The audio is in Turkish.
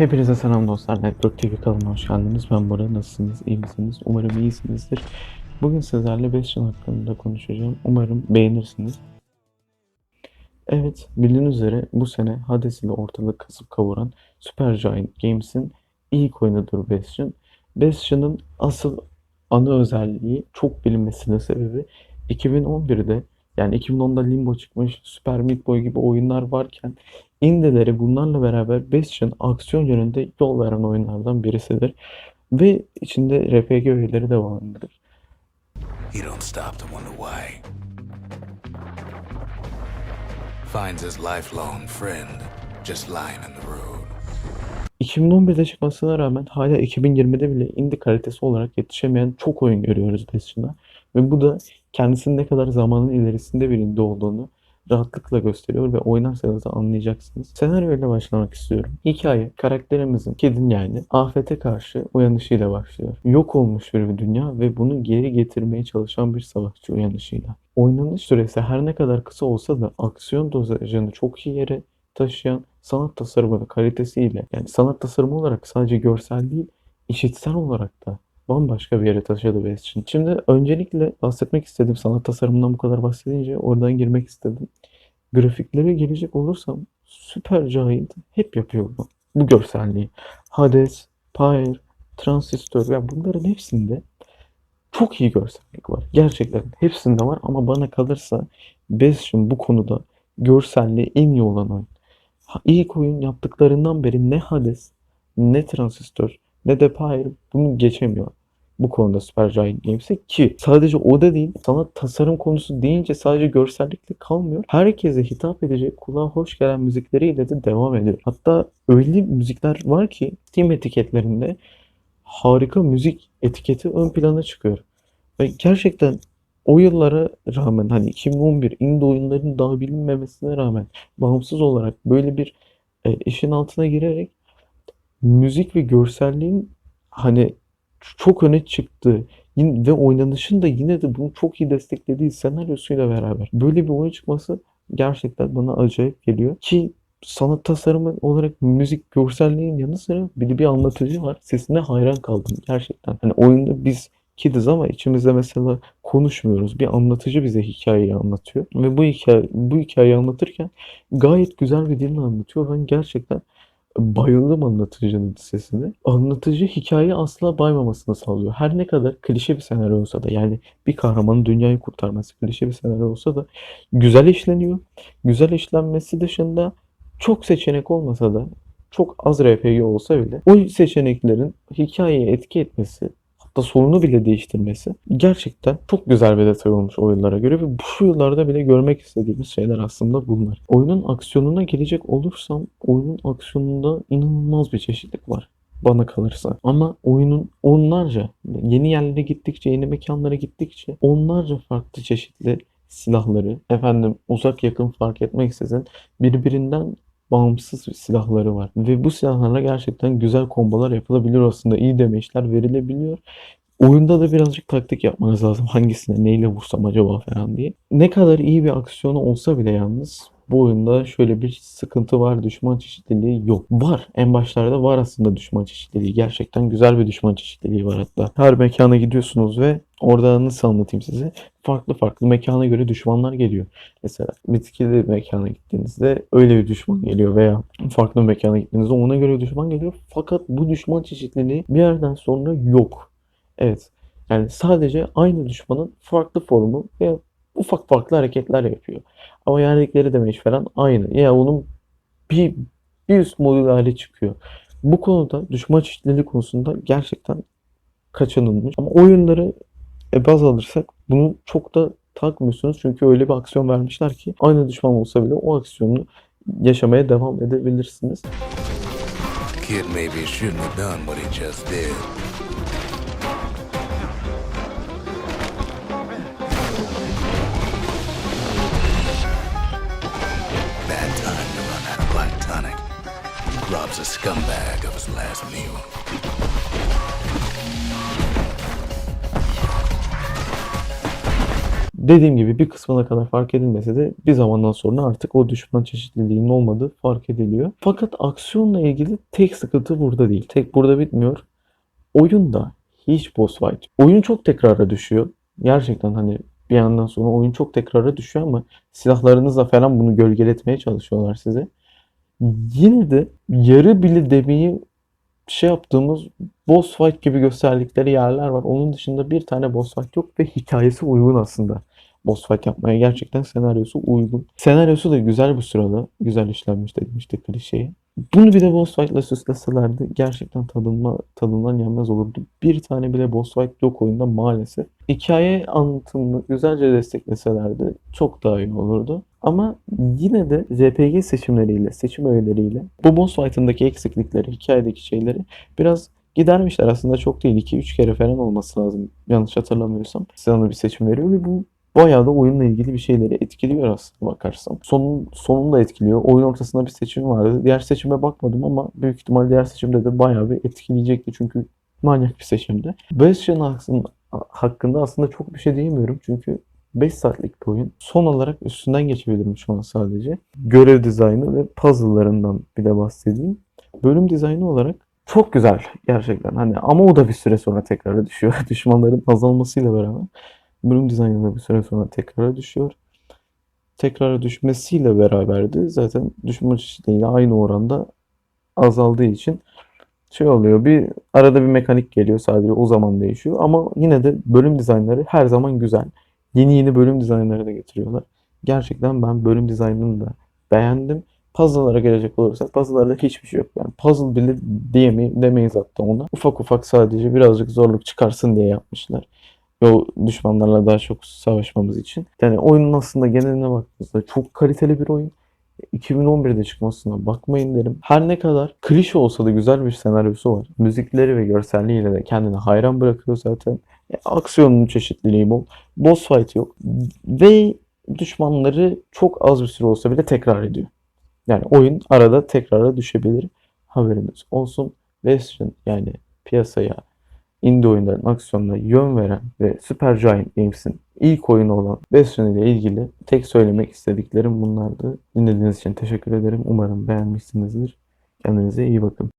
Hepinize selam dostlar. Network TV kanalına hoş geldiniz. Ben Bora. Nasılsınız? İyi misiniz? Umarım iyisinizdir. Bugün sizlerle Bastion hakkında konuşacağım. Umarım beğenirsiniz. Evet, bildiğiniz üzere bu sene Hades ile ortalık kasıp kavuran Supergiant Games'in ilk oyunudur Bastion. Bastion'ın asıl ana özelliği çok bilinmesinin sebebi 2011'de yani 2010'da Limbo çıkmış, Super Meat Boy gibi oyunlar varken Indie'leri bunlarla beraber Bastion aksiyon yönünde yol veren oyunlardan birisidir. Ve içinde RPG öğeleri de vardır. You don't stop to wonder why. Finds his lifelong friend just lying in the road. 2011'de çıkmasına rağmen hala 2020'de bile indie kalitesi olarak yetişemeyen çok oyun görüyoruz Bastion'da. Ve bu da kendisinin ne kadar zamanın ilerisinde bir indie olduğunu rahatlıkla gösteriyor ve oynarsanız da anlayacaksınız. Senaryoyla başlamak istiyorum. Hikaye karakterimizin, kedin yani afete karşı uyanışıyla başlıyor. Yok olmuş bir dünya ve bunu geri getirmeye çalışan bir savaşçı uyanışıyla. Oynanış süresi her ne kadar kısa olsa da aksiyon dozajını çok iyi yere taşıyan sanat tasarımı kalitesiyle yani sanat tasarımı olarak sadece görsel değil işitsel olarak da bambaşka bir yere taşıdı Bastion. Şimdi öncelikle bahsetmek istediğim sanat tasarımından bu kadar bahsedince oradan girmek istedim. Grafiklere gelecek olursam Supergiant hep yapıyor bu. Bu görselliği. Hades, Pyre, Transistor ve bunların hepsinde çok iyi görsellik var. Gerçekten hepsinde var ama bana kalırsa Bastion bu konuda görselliği en iyi olan oyun. İlk oyun yaptıklarından beri ne Hades, ne Transistor, ne de Pyre bunu geçemiyor. Bu konuda Supergiant Games'e ki sadece o da değil sanat tasarım konusu deyince sadece görsellikle kalmıyor. Herkese hitap edecek kulağa hoş gelen müzikleriyle de devam ediyor. Hatta öyle müzikler var ki Steam etiketlerinde harika müzik etiketi ön plana çıkıyor. Ve gerçekten o yıllara rağmen hani 2011 indie oyunların daha bilinmemesine rağmen bağımsız olarak böyle bir e, işin altına girerek müzik ve görselliğin hani çok öne yine- ve oynanışın da yine de bunu çok iyi desteklediği senaryosuyla beraber böyle bir oyun çıkması gerçekten bana acayip geliyor ki sanat tasarımı olarak müzik görselliğin yanı sıra bir de bir anlatıcı var. Sesine hayran kaldım gerçekten. Hani oyunda biz kidiz ama içimizde mesela konuşmuyoruz. Bir anlatıcı bize hikayeyi anlatıyor ve bu hikaye bu hikayeyi anlatırken gayet güzel bir dille anlatıyor. Ben gerçekten bayıldım anlatıcının sesine. Anlatıcı hikayeyi asla baymamasını sağlıyor. Her ne kadar klişe bir senaryo olsa da yani bir kahramanın dünyayı kurtarması klişe bir senaryo olsa da güzel işleniyor. Güzel işlenmesi dışında çok seçenek olmasa da çok az RPG olsa bile o seçeneklerin hikayeye etki etmesi hatta sonunu bile değiştirmesi gerçekten çok güzel bir detay olmuş oyunlara göre ve bu yıllarda bile görmek istediğimiz şeyler aslında bunlar. Oyunun aksiyonuna gelecek olursam oyunun aksiyonunda inanılmaz bir çeşitlilik var bana kalırsa. Ama oyunun onlarca yeni yerlere gittikçe, yeni mekanlara gittikçe onlarca farklı çeşitli silahları, efendim uzak yakın fark etmeksizin birbirinden bağımsız silahları var. Ve bu silahlarla gerçekten güzel kombolar yapılabiliyor aslında. İyi demeçler verilebiliyor. Oyunda da birazcık taktik yapmanız lazım. Hangisine neyle vursam acaba falan diye. Ne kadar iyi bir aksiyonu olsa bile yalnız bu oyunda şöyle bir sıkıntı var. Düşman çeşitliliği yok. Var. En başlarda var aslında düşman çeşitliliği. Gerçekten güzel bir düşman çeşitliliği var hatta. Her mekana gidiyorsunuz ve orada nasıl anlatayım size? Farklı farklı mekana göre düşmanlar geliyor. Mesela bitkili mekana gittiğinizde öyle bir düşman geliyor veya farklı bir mekana gittiğinizde ona göre düşman geliyor. Fakat bu düşman çeşitliliği bir yerden sonra yok. Evet. Yani sadece aynı düşmanın farklı formu ve ufak farklı hareketler yapıyor. Ama yerdikleri demeç falan aynı. Ya onun bir, bir üst modül hali çıkıyor. Bu konuda düşman çeşitliliği konusunda gerçekten kaçınılmış. Ama oyunları e, baz alırsak bunu çok da takmıyorsunuz. Çünkü öyle bir aksiyon vermişler ki aynı düşman olsa bile o aksiyonu yaşamaya devam edebilirsiniz. Kid maybe shouldn't have done what he just did. Dediğim gibi bir kısmına kadar fark edilmese de bir zamandan sonra artık o düşman çeşitliliğinin olmadığı fark ediliyor. Fakat aksiyonla ilgili tek sıkıntı burada değil. Tek burada bitmiyor. Oyunda hiç boss fight. Oyun çok tekrara düşüyor. Gerçekten hani bir yandan sonra oyun çok tekrara düşüyor ama silahlarınızla falan bunu gölgeletmeye çalışıyorlar size. Yine de yarı bile demeyi şey yaptığımız boss fight gibi gösterdikleri yerler var. Onun dışında bir tane boss fight yok ve hikayesi uygun aslında. Boss fight yapmaya gerçekten senaryosu uygun. Senaryosu da güzel bu sırada. Güzel işlenmiş dedim işte klişeyi. Bunu bir de boss fight'la süsleselerdi gerçekten tadılma, tadından yenmez olurdu. Bir tane bile boss fight yok oyunda maalesef. Hikaye anlatımını güzelce destekleselerdi çok daha iyi olurdu. Ama yine de JPG seçimleriyle, seçim öğeleriyle bu boss fight'ındaki eksiklikleri, hikayedeki şeyleri biraz gidermişler. Aslında çok değil. 2-3 kere falan olması lazım. Yanlış hatırlamıyorsam. Sana bir seçim veriyor ve bu bayağı da oyunla ilgili bir şeyleri etkiliyor aslında bakarsam. Sonun, sonunu da etkiliyor. Oyun ortasında bir seçim vardı. Diğer seçime bakmadım ama büyük ihtimal diğer seçimde de bayağı bir etkileyecekti. Çünkü manyak bir seçimdi. Bastion hakkında, aslında çok bir şey diyemiyorum. Çünkü 5 saatlik bir oyun. Son olarak üstünden geçebilirim şu an sadece. Görev dizaynı ve puzzle'larından bir de bahsedeyim. Bölüm dizaynı olarak çok güzel gerçekten. Hani ama o da bir süre sonra tekrara düşüyor. Düşmanların azalmasıyla beraber bölüm dizaynı da bir süre sonra tekrara düşüyor. Tekrara düşmesiyle beraber de zaten düşman çeşitliliği aynı oranda azaldığı için şey oluyor. Bir arada bir mekanik geliyor sadece o zaman değişiyor ama yine de bölüm dizaynları her zaman güzel. Yeni yeni bölüm dizaynları da getiriyorlar. Gerçekten ben bölüm dizaynını da beğendim. Puzzle'lara gelecek olursak puzzle'larda hiçbir şey yok. Yani puzzle bile diyemeyiz, demeyiz hatta ona. Ufak ufak sadece birazcık zorluk çıkarsın diye yapmışlar. O düşmanlarla daha çok savaşmamız için. Yani oyunun aslında geneline baktığınızda çok kaliteli bir oyun. 2011'de çıkmasına bakmayın derim. Her ne kadar klişe olsa da güzel bir senaryosu var. Müzikleri ve görselliğiyle de kendini hayran bırakıyor zaten. E, aksiyonun çeşitliliği bol. Boss fight yok. Ve düşmanları çok az bir süre olsa bile tekrar ediyor. Yani oyun arada tekrara düşebilir. Haberiniz olsun. Western yani piyasaya indie oyunların aksiyonuna yön veren ve Supergiant Games'in ilk oyunu olan Bastion ile ilgili tek söylemek istediklerim bunlardı. Dinlediğiniz için teşekkür ederim. Umarım beğenmişsinizdir. Kendinize iyi bakın.